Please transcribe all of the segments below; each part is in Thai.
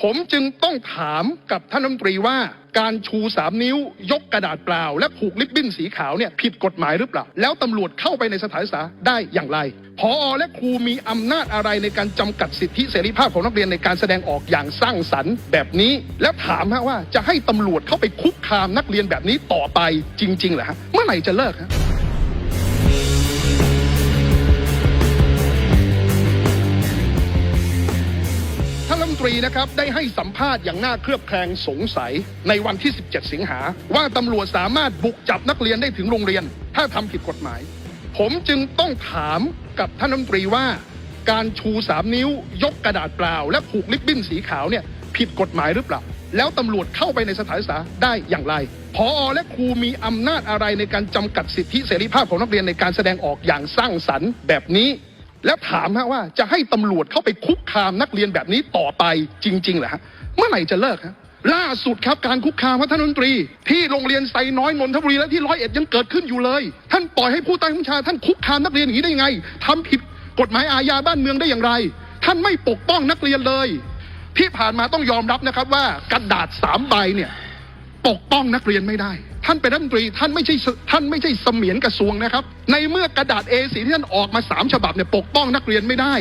ผมจึงต้องถามกับท่านรัฐมนตรีว่าการชูสามนิ้วยกกระดาษเปล่า และผูกลิบบิ้นสีขาวเนี่ยผิดกฎหมายหรือเปล่า แล้วตำรวจเข้าไปในสถานศึกษาได้อย่างไรพอและครูมีอำนาจอะไรในการจำกัดสิทธิเสรีภาพของนักเรียนในการแสดงออกอย่างสร้างสรรค์แบบนี้ แล้วถามฮะว่าจะให้ตำรวจเข้าไปคุกคามนักเรียนแบบนี้ต่อไปจริงๆเหรอฮะเมื่อไหร่จะเลิกฮะ มนตรีนะครับได้ให้สัมภาษณ์อย่างน่าเคลือบแคลงสงสัยในวันที่ 17 สิงหา ว่าตำรวจสามารถบุกจับนักเรียนได้ถึงโรงเรียน ถ้าทำผิดกฎหมาย ผมจึงต้องถามกับท่านรัฐมนตรีว่า การชูสามนิ้วยกกระดาษเปล่า และผูกลิบบิ้นสีขาวเนี่ยผิดกฎหมายหรือเปล่า แล้วตำรวจเข้าไปในสถานศึกษาได้อย่างไรพอและครูมีอำนาจอะไรในการจำกัดสิทธิเสรีภาพของนักเรียนในการแสดงออกอย่างสร้างสรรค์แบบนี้ แล้วถามฮะว่าจะให้ตำรวจเข้าไปคุกคามนักเรียนแบบนี้ต่อไปจริงๆเหรอฮะเมื่อไหร่จะเลิกฮะล่าสุดครับการคุกคามครับท่านรัฐมนตรี ที่โรงเรียนไซน้อยนนทบุรีและที่ร้อยเอ็ดยังเกิดขึ้นอยู่เลย ท่านปล่อยให้ผู้ใต้บัญชา ท่านคุกคามนักเรียนอย่างนี้ได้ยังไงทำผิดกฎหมายอาญาบ้านเมืองได้อย่างไร ท่านไม่ปกป้องนักเรียนเลย ที่ผ่านมาต้องยอมรับนะครับว่ากระดาษสามใบเนี่ยปกป้องนักเรียนไม่ได้ ท่านเป็นรัฐมนตรีท่านไม่ใช่ท่านไม่ใช่เสมียนกระทรวงนะครับ ในเมื่อกระดาษ A4 ที่ท่านออกมาสามฉบับเนี่ยปกป้องนักเรียนไม่ได้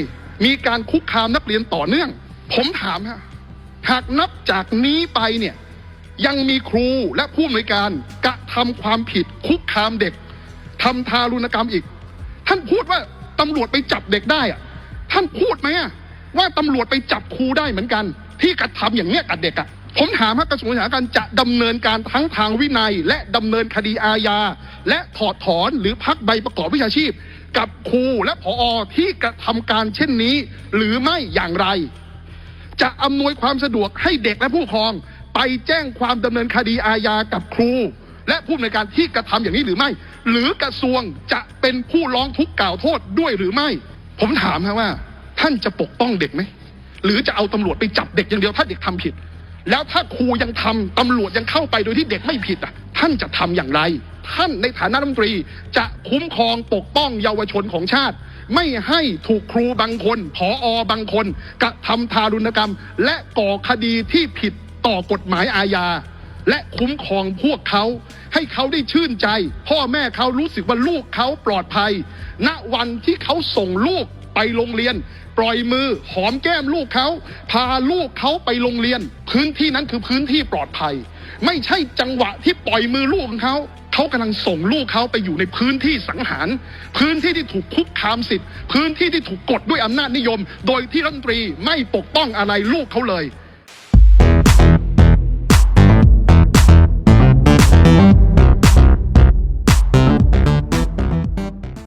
มีการคุกคามนักเรียนต่อเนื่อง ผมถามฮะหากนับจากนี้ไปเนี่ยยังมีครูและผู้อำนวยการกระทำความผิดคุกคามเด็กทำทารุณกรรมอีก ท่านพูดว่าตำรวจไปจับเด็กได้อะท่านพูดไหมอะว่าตำรวจไปจับครูได้เหมือนกัน ที่กระทำอย่างเนี้ยกับเด็กอะ ผมถามว่ากระทรวงศึกษาธิการจะดำเนินการทั้งทางวินัย และดำเนินคดีอาญา และถอดถอนหรือพักใบประกอบวิชาชีพ กับครูและผอที่กระทำการเช่นนี้ หรือไม่อย่างไร จะอำนวยความสะดวกให้เด็กและผู้ปกครอง ไปแจ้งความดำเนินคดีอาญากับครู และผู้อำนการที่กระทำอย่างนี้หรือไม่ หรือกระทรวงจะเป็นผู้ร้องทุกข์กล่าวโทษด้วยหรือไม่ ผมถามครับว่า ท่านจะปกป้องเด็กไหมหรือจะเอาตำรวจไปจับเด็กอย่างเดียวถ้าเด็กทำผิด แล้วถ้าครูยังทำตำรวจยังเข้าไปโดยที่เด็กไม่ผิดอะ ท่านจะทำอย่างไร ท่านในฐานะรัฐมนตรีจะคุ้มครองปกป้องเยาวชนของชาติ ไม่ให้ถูกครูบางคนผออบางคนกระทำทารุณกรรม และก่อคดีที่ผิดต่อกฎหมายอาญาและคุ้มครองพวกเขา ให้เขาได้ชื่นใจ พ่อแม่เขารู้สึกว่าลูกเขาปลอดภัย ณวันที่เขาส่งลูก ไปโรงเรียน ปล่อยมือหอมแก้มลูกเขา พาลูกเขาไปโรงเรียน พื้นที่นั้นคือพื้นที่ปลอดภัย ไม่ใช่จังหวะที่ปล่อยมือลูกของเขาเขากำลังส่งลูกเขาไปอยู่ในพื้นที่สังหาร พื้นที่ที่ถูกคุกคามสิทธิ์ พื้นที่ที่ถูกกดด้วยอำนาจนิยม โดยที่รัฐมนตรีไม่ปกป้องอะไรลูกเขาเลย